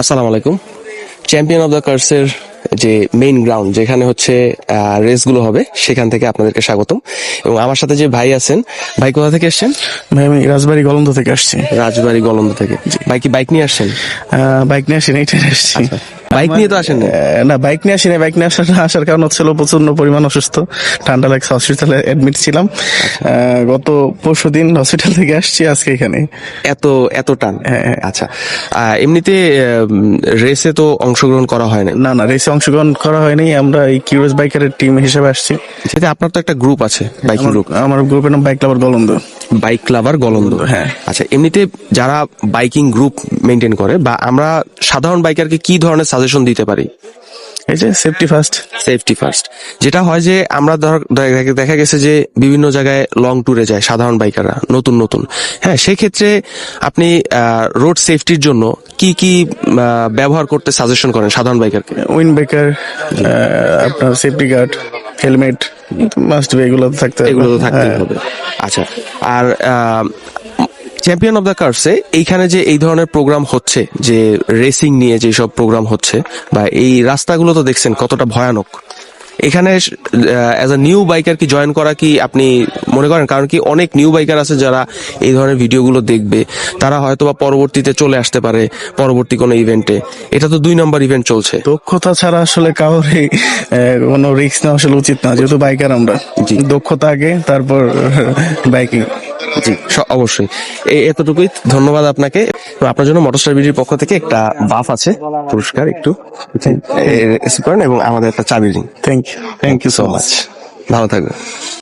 আসসালামু আলাইকুম। Champion of the কার্সের যে মেইন গ্রাউন্ড যেখানে হচ্ছে রেসগুলো হবে সেখান থেকে আপনাদেরকে স্বাগতম। এবং আমার সাথে যে ভাই আছেন ভাই কোথা থেকে আসছেন? ভাই আমি রাজবাড়ি গলন্দ থেকে আসছি। রাজবাড়ি গলন্দ থেকে। ভাই কি বাইক নিয়ে আসছেন? বাইক নিয়ে আসেন এইটাই আসছি। বাইক নিয়ে তো আসেন না বাইক নিয়ে আসি না বাইক নিয়ে আসার আসার কারণ হচ্ছিল প্রচণ্ড পরিমাণ অসুস্থ। ঠান্ডা লাগছে হসপিটালে অ্যাডমিট ছিলাম। গত পরশু দিন হসপিটাল থেকে আসছি আজকে এখানে এত এত টান? হ্যাঁ, হ্যাঁ। আচ্ছা। এমনিতে রেসে তো অংশগ্রহণ করা হয় না না না রেসে অংশগ্রহণ করা হয়নি। আমরা এই কিউরিয়াস বাইকারের টিম হিসেবে আসছি। সেটা আপনার তো একটা গ্রুপ আছে বাইকিং গ্রুপ আমার গ্রুপের নাম bike lover Goalanda bike clubber Goalanda হ্যাঁ। আচ্ছা এমনিতে যারা বাইকিং গ্রুপ মেনটেন করে বা আমরা সাধারণ বাইকারকে কি ধরনের সাজেশন দিতে পারি? এই যে সেফটি ফার্স্ট সেফটি ফার্স্ট যেটা হয় যে আমরা ধর দেখা- গেছে যে বিভিন্ন জায়গায় লং ট্যুরে যায় সাধারণ বাইকাররা নতুন নতুন। হ্যাঁ সেক্ষেত্রে আপনি রোড সেফটির জন্য কি কি ব্যবহার করতে সাজেশন করেন সাধারণ বাইকারকে উইন ব্রেকার আপনার safety guard helmet must be এগুলো তো থাকতে। এগুলো তো থাকতেই হ্যাঁ। হবে আচ্ছা আর চ্যাম্পিয়ন অফ দ্য কার্সে এইখানে যে এই ধরনের প্রোগ্রাম হচ্ছে যে রেসিং নিয়ে যে সব প্রোগ্রাম হচ্ছে বা এই রাস্তাগুলো তো দেখছেন কতটা ভয়ানক এখানে অ্যাজ আ নিউ বাইকার কি জয়েন করা কি আপনি মনে করেন? কারণ কি অনেক নিউ বাইকার আছে যারা এই ধরনের ভিডিওগুলো দেখবে। তারা হয়তো বা পরবর্তীতে চলে আসতে পারে পরবর্তী কোনো ইভেন্টে এটা তো দুই নম্বর ইভেন্ট চলছে। দক্ষতা ছাড়া আসলে কাউরে কোনো রিস্ক নেওয়া আসলে উচিত না যেহেতু বাইকার আমরা। দক্ষতা আগে তারপর বাইকিং জি অবশ্যই। এই এতটুকুই। ধন্যবাদ আপনাকে। তো আপনার জন্য মোটরস্টার বিডির পক্ষ থেকে একটা বাফ আছে। পুরস্কার একটু। রিসিভ করেন এবং আমাদের একটা চাবি ring thank you thank you so much ভালো থাকবেন।